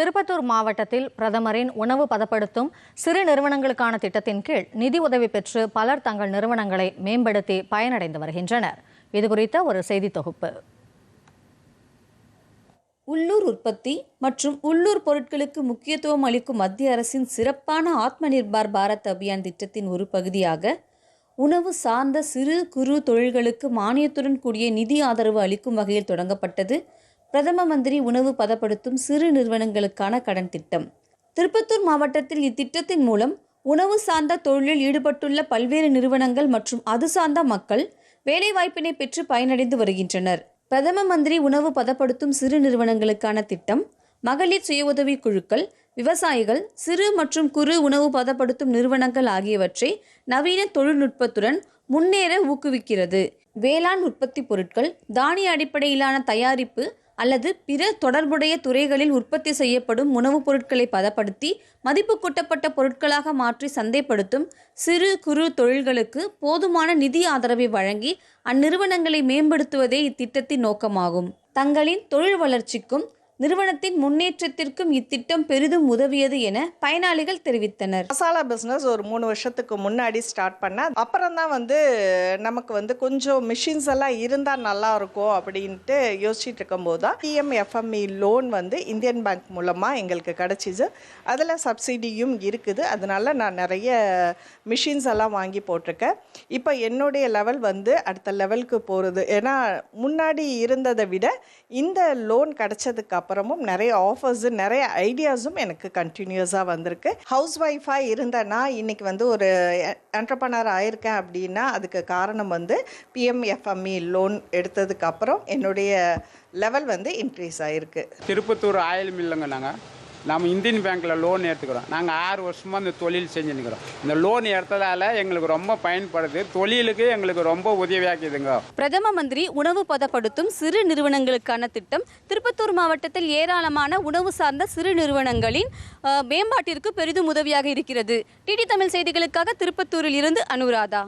திருப்பத்தூர் மாவட்டத்தில் பிரதமரின் உணவு பதப்படுத்தும் சிறு நிறுவனங்களுக்கான திட்டத்தின் கீழ் நிதி உதவி பெற்று பலர் தங்கள் நிறுவனங்களை மேம்படுத்தி பயனடைந்து வருகின்றனர். இதுகுறித்த ஒரு செய்தி தொகுப்பு. உள்ளூர் உற்பத்தி மற்றும் உள்ளூர் பொருட்களுக்கு முக்கியத்துவம் அளிக்கும் மத்திய அரசின் சிறப்பான ஆத்ம நிர்பார் பாரத் அபியான் திட்டத்தின் ஒரு பகுதியாக உணவு சார்ந்த சிறு குறு தொழில்களுக்கு மானியத்துடன் கூடிய நிதி ஆதரவு அளிக்கும் வகையில் தொடங்கப்பட்டது. பிரதம மந்திரி உணவு பதப்படுத்தும் சிறு நிறுவனங்களுக்கான கடன் திட்டம். திருப்பத்தூர் மாவட்டத்தில் இத்திட்டத்தின் மூலம் உணவு சார்ந்த தொழிலில் ஈடுபட்டுள்ள பல்வேறு நிறுவனங்கள் மற்றும் அது சார்ந்த மக்கள் வேலைவாய்ப்பினை பெற்று பயனடைந்து வருகின்றனர். பிரதம மந்திரி உணவு பதப்படுத்தும் சிறு நிறுவனங்களுக்கான திட்டம் மகளிர் சுய உதவி குழுக்கள் விவசாயிகள் சிறு மற்றும் குறு உணவு பதப்படுத்தும் நிறுவனங்கள் ஆகியவற்றை நவீன தொழில்நுட்பத்துடன் முன்னேற ஊக்குவிக்கிறது. வேளாண் உற்பத்தி பொருட்கள் தானிய அடிப்படையிலான தயாரிப்பு அல்லது பிற தொடர்புடைய துறைகளில் உற்பத்தி செய்யப்படும் உணவுப் பொருட்களை பதப்படுத்தி மதிப்பு கூட்டப்பட்ட பொருட்களாக மாற்றி சந்தைப்படுத்தும் சிறு குறு தொழில்களுக்கு போதுமான நிதி ஆதரவை வழங்கி அந்நிறுவனங்களை மேம்படுத்துவதே இத்திட்டத்தின் நோக்கமாகும். தங்களின் தொழில் வளர்ச்சிக்கும் நிறுவனத்தின் முன்னேற்றத்திற்கும் இத்திட்டம் பெரிதும் உதவியது என பயனாளிகள் தெரிவித்தனர். மசாலா பிஸ்னஸ் ஒரு மூணு வருஷத்துக்கு முன்னாடி ஸ்டார்ட் பண்ண அப்புறம் தான் வந்து நமக்கு வந்து கொஞ்சம் மிஷின்ஸ் எல்லாம் இருந்தால் நல்லா இருக்கும் அப்படின்ட்டு யோசிச்சுட்டு இருக்கும்போது தான் பிஎம்எஃப்எம்இ லோன் வந்து இந்தியன் பேங்க் மூலமாக எங்களுக்கு கிடச்சிது. அதில் சப்சிடியும் இருக்குது. அதனால நான் நிறைய மிஷின்ஸ் எல்லாம் வாங்கி போட்டிருக்கேன். இப்போ என்னுடைய லெவல் வந்து அடுத்த லெவலுக்கு போகிறது ஏன்னா முன்னாடி இருந்ததை விட இந்த லோன் கிடச்சதுக்கு அப்புறமும் நிறைய ஆஃபர்ஸு நிறைய ஐடியாஸும் எனக்கு கண்டினியூஸாக வந்திருக்கு. ஹவுஸ் ஒய்ஃபாக இருந்தேன்னா இன்றைக்கி வந்து ஒரு என்டர்பனர் ஆயிருக்கேன் அப்படின்னா அதுக்கு காரணம் வந்து பிஎம்எஃப்எம்இ லோன் எடுத்ததுக்கப்புறம் என்னுடைய லெவல் வந்து இன்க்ரீஸ் ஆயிருக்கு. திருப்பத்தூர் ஆயில் மில்லுங்க நாங்கள் நம்ம இந்தியன் பேங்க்கில் லோன் எடுத்துக்கிறோம். நாங்கள் ஆறு வருஷமாக இந்த தொழில் செஞ்சுன்னுக்கிறோம் இந்த லோன் எடுத்ததால் எங்களுக்கு ரொம்ப பயன்படுது. தொழிலுக்கு எங்களுக்கு ரொம்ப உதவியாக்குதுங்க. பிரதம மந்திரி உணவு பதப்படுத்தும் சிறு நிறுவனங்களுக்கான திட்டம் திருப்பத்தூர் மாவட்டத்தில் ஏராளமான உணவு சார்ந்த சிறு நிறுவனங்களின் மேம்பாட்டிற்கு பெரிதும் உதவியாக இருக்கிறது. டிடி தமிழ் செய்திகளுக்காக திருப்பத்தூரில் இருந்து அனுராதா.